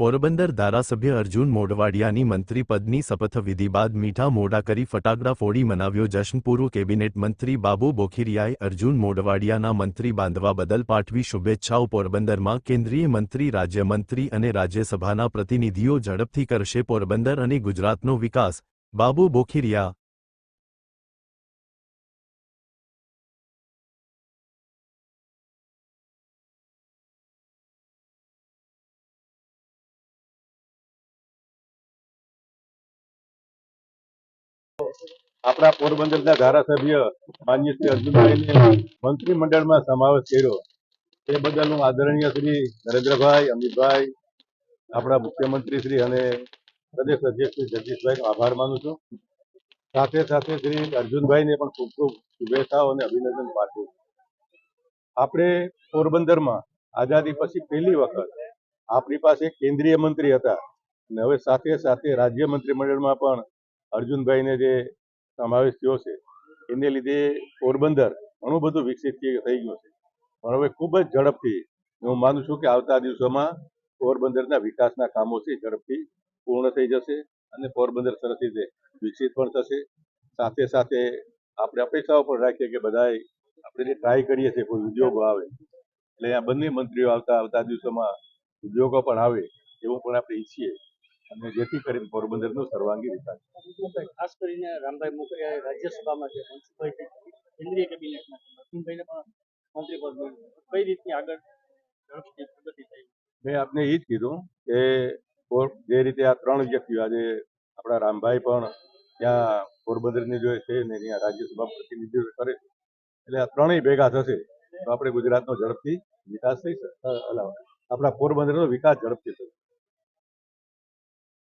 પોરબંદર ધારાસભ્ય અર્જુન મોઢવાડિયાની મંત્રી પદની શપથવિધિ બાદ મીઠા મોઢા કરી ફટાકડા ફોડી મનાવ્યો જશ્ન પૂર્વ કેબિનેટ મંત્રી બાબુ બોખીરિયાએ અર્જુન મોઢવાડિયાના મંત્રી બાંધવા બદલ પાઠવી શુભેચ્છાઓ પોરબંદરમાં કેન્દ્રીય મંત્રી, રાજ્યમંત્રી અને રાજ્યસભાના પ્રતિનિધિઓ ઝડપથી કરશે પોરબંદર અને ગુજરાતનો વિકાસ. બાબુ બોખીરિયા આપણા પોરબંદરના ધારાસભ્ય માન્ય શ્રી અર્જુનભાઈને મંત્રીમંડળમાં સમાવેશ કર્યો તે બદલ હું આદરણીય શ્રી નરેન્દ્રભાઈ, અમિતભાઈ, આપણા મુખ્યમંત્રી શ્રી અને પ્રદેશ અધ્યક્ષ શ્રી જગદીશભાઈનો આભાર માનું છું સાથે સાથે શ્રી અર્જુનભાઈને પણ ખૂબ ખૂબ શુભેચ્છાઓ અને અભિનંદન પાઠવું. આપણે પોરબંદરમાં આઝાદી પછી પહેલી વખત આપણી પાસે કેન્દ્રીય મંત્રી હતા અને હવે સાથે સાથે રાજ્ય મંત્રીમંડળમાં પણ અર્જુનભાઈને જે સમાવેશ થયો છે, એને લીધે પોરબંદર ઘણું બધું વિકસિત થઈ ગયું છે. પણ હવે ખૂબ જ ઝડપથી, હું માનું છું કે આવતા દિવસોમાં પોરબંદરના વિકાસના કામો છે ઝડપથી પૂર્ણ થઈ જશે અને પોરબંદર સરસ રીતે વિકસિત પણ થશે. સાથે સાથે આપણે અપેક્ષાઓ પણ રાખીએ કે બધાય આપણે જે ટ્રાય કરીએ છીએ, કોઈ ઉદ્યોગો આવે, એટલે આ બંને મંત્રીઓ આવતા આવતા દિવસોમાં ઉદ્યોગો પણ આવે, એવું પણ આપણે ઈચ્છીએ. અને જેથી કરીને પોરબંદરનો સર્વાંગી વિકાસ ખાસ કરીને રામભાઈ મોકરિયા રાજ્યસભામાં છે કેન્દ્રીય કેબિનેટમાં પણ મંત્રી પદ કઈ રીતની આગળ ઝડપથી પ્રગતિ થઈ? મેં આપને એ જ કીધું કે જે રીતે આ ત્રણ વ્યક્તિઓ આજે આપણા રામભાઈ પણ ત્યાં પોરબંદરની જો છે ને ત્યાં રાજ્યસભા પ્રતિનિધિત્વ કરે એટલે આ ત્રણેય ભેગા થશે તો આપણે ગુજરાતનો ઝડપથી વિકાસ થઈ શકે આપણા પોરબંદરનો વિકાસ ઝડપથી થશે.